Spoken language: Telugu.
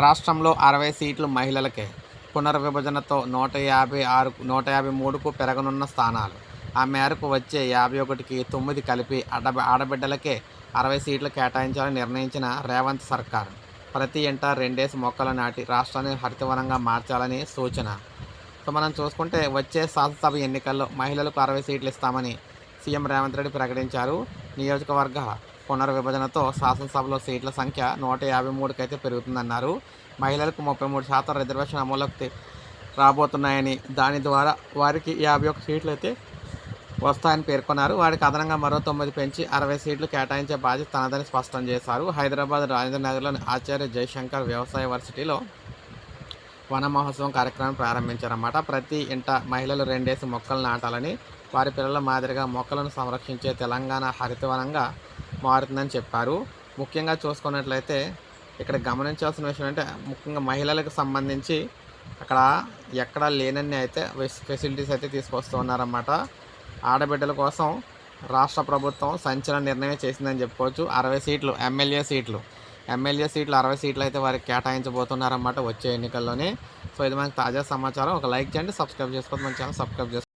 రాష్ట్రంలో అరవై సీట్లు మహిళలకే. పునర్విభజనతో నూట యాభై ఆరు నూట యాభై మూడుకు పెరగనున్న స్థానాలు. ఆ మేరకు వచ్చే యాభై ఒకటికి తొమ్మిది కలిపి అడ ఆడబిడ్డలకే అరవై సీట్లు కేటాయించాలని నిర్ణయించిన రేవంత్ సర్కార్. ప్రతి ఇంట రెండేసి మొక్కలు నాటి రాష్ట్రాన్ని హరితవనంగా మార్చాలని సూచన. సో మనం చూసుకుంటే వచ్చే శాసనసభ ఎన్నికల్లో మహిళలకు అరవై సీట్లు ఇస్తామని సీఎం రేవంత్ రెడ్డి ప్రకటించారు. నియోజకవర్గ పునర్విభజనతో శాసనసభలో సీట్ల సంఖ్య నూట యాభై మూడుకైతే అయితే పెరుగుతుందన్నారు. మహిళలకు ముప్పై మూడు శాతం రిజర్వేషన్ అమలులోకి రాబోతున్నాయని దాని ద్వారా వారికి యాభై ఒక్క సీట్లు అయితే వస్తాయని పేర్కొన్నారు. వారికి అదనంగా మరో తొమ్మిది పెంచి అరవై సీట్లు కేటాయించే బాధ్యత తనదని స్పష్టం చేశారు. హైదరాబాద్ రాజేంద్రనగర్లోని ఆచార్య జయశంకర్ వ్యవసాయ వర్సిటీలో వన మహోత్సవం కార్యక్రమం ప్రారంభించారన్నమాట. ప్రతి ఇంట మహిళలు రెండేసి మొక్కలు నాటాలని వారి పిల్లల మాదిరిగా మొక్కలను సంరక్షించే తెలంగాణ హరితవనంగా మారుతుందని చెప్పారు. ముఖ్యంగా చూసుకున్నట్లయితే ఇక్కడ గమనించాల్సిన విషయం అంటే ముఖ్యంగా మహిళలకు సంబంధించి అక్కడ ఎక్కడ లేనన్ని అయితే ఫెసిలిటీస్ అయితే తీసుకొస్తూ ఉన్నారన్నమాట. ఆడబిడ్డల కోసం రాష్ట్ర ప్రభుత్వం సంచలన నిర్ణయం చేసిందని చెప్పుకోవచ్చు. అరవై సీట్లు ఎమ్మెల్యే సీట్లు. ఎమ్మెల్యే సీట్లు అరవై సీట్లు అయితే వారికి కేటాయించబోతున్నారన్నమాట వచ్చే ఎన్నికల్లోనే. సో ఇది మనకి తాజా సమాచారం. ఒక లైక్ చేయండి సబ్స్క్రైబ్ చేసుకోవద్దు మన ఛానల్ సబ్స్క్రైబ్ చేసుకోండి